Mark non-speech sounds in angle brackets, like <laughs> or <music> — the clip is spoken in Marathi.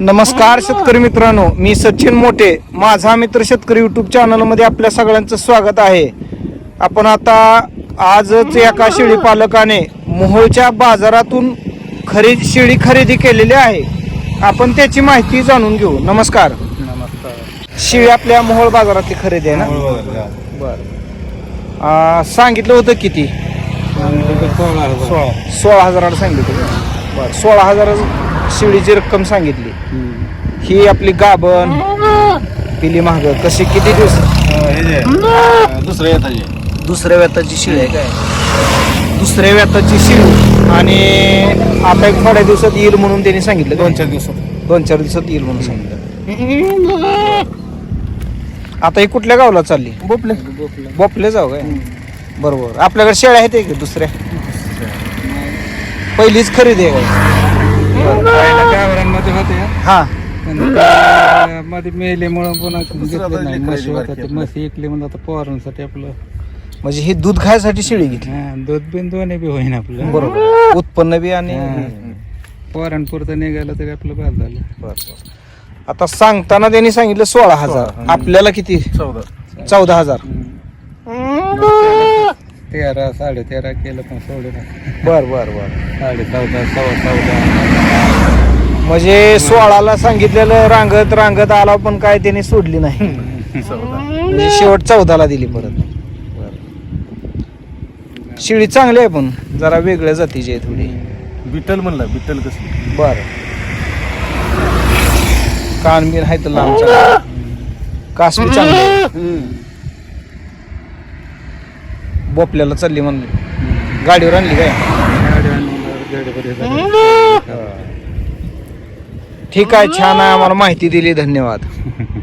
नमस्कार शेतकरी मित्रांनो मी सचिन मोठे माझा मित्र शेतकरी युट्यूब चॅनलमध्ये आपल्या सगळ्यांचं स्वागत आहे. आपण आता आजच एका शेळी पालकाने मोहोळच्या बाजारातून खरेदी शेळी खरेदी केलेली आहे. आपण त्याची माहिती जाणून घेऊ. नमस्कार. नमस्कार. शेळी आपल्या मोहोळ बाजारातली खरेदी आहे ना? बरं. आ, सांगितलं होतं किती? सोळा सोळा हजाराला सांगितलं बरं सोळा हजार शेळीची रक्कम सांगितली. ही आपली गाभण. पिली महाग कशी किती दिवस? दुसरं येतात दुसऱ्या व्यताची शिळी आहे काय? दुसऱ्या व्यताची शिळी. आणि आता एक थोड्या दिवसात येईल म्हणून त्यांनी सांगितलं. दोन? चार दिवसात. दोन चार दिवसात येईल म्हणून सांगितलं. आता ही कुठल्या गावला चालली? बोपले. बोपले जाऊ काय? बरोबर. आपल्याकडे शेळ्या आहेत की दुसऱ्या. पहिलीच खरेदी आहे काय? गावरांमध्ये होते हा. पण त्या मध्ये मेलेमुळं पुन्हा घेतलं नाही. लेकराची म्हशी बारकी ते म्हशी इकली म्हणून आता पोरांसाठी आपलं. म्हणजे ही दूध खायसाठी शेळी घेतली. हा, दूध बिन दोन्ही बी होईन आपलं. बरोबर. उत्पन्न बी आणि. पोरांपुरतं निघालं तरी आपलं बाद झालं. बरं. आता सांगताना त्यांनी सांगितलं सोळा हजार. आपल्याला किती? चौदा. चौदा हजार. तेरा साडे तेरा केलं पण सोडलं. बर बर बर. साडे चौदा सव्वा चौदा. म्हणजे सोळाला सांगितलेलं रांगत रांगत आला पण काय त्यांनी सोडली नाही. <laughs> म्हणजे शेवट चौदाला दिली परत. शिळी चांगली आहे पण जरा वेगळ्या जातीची आहे थोडी. बिटल म्हणला बिटल कसली? बर. कान बिन आहे तर लांबचा. कास बी चांगली. बोपल्याला चालली म्हणली. गाडीवर आणली काय? गाडी आणून गाडीमध्ये झाली. ठीक आहे छान आहे आम्हाला माहिती दिली धन्यवाद. <laughs>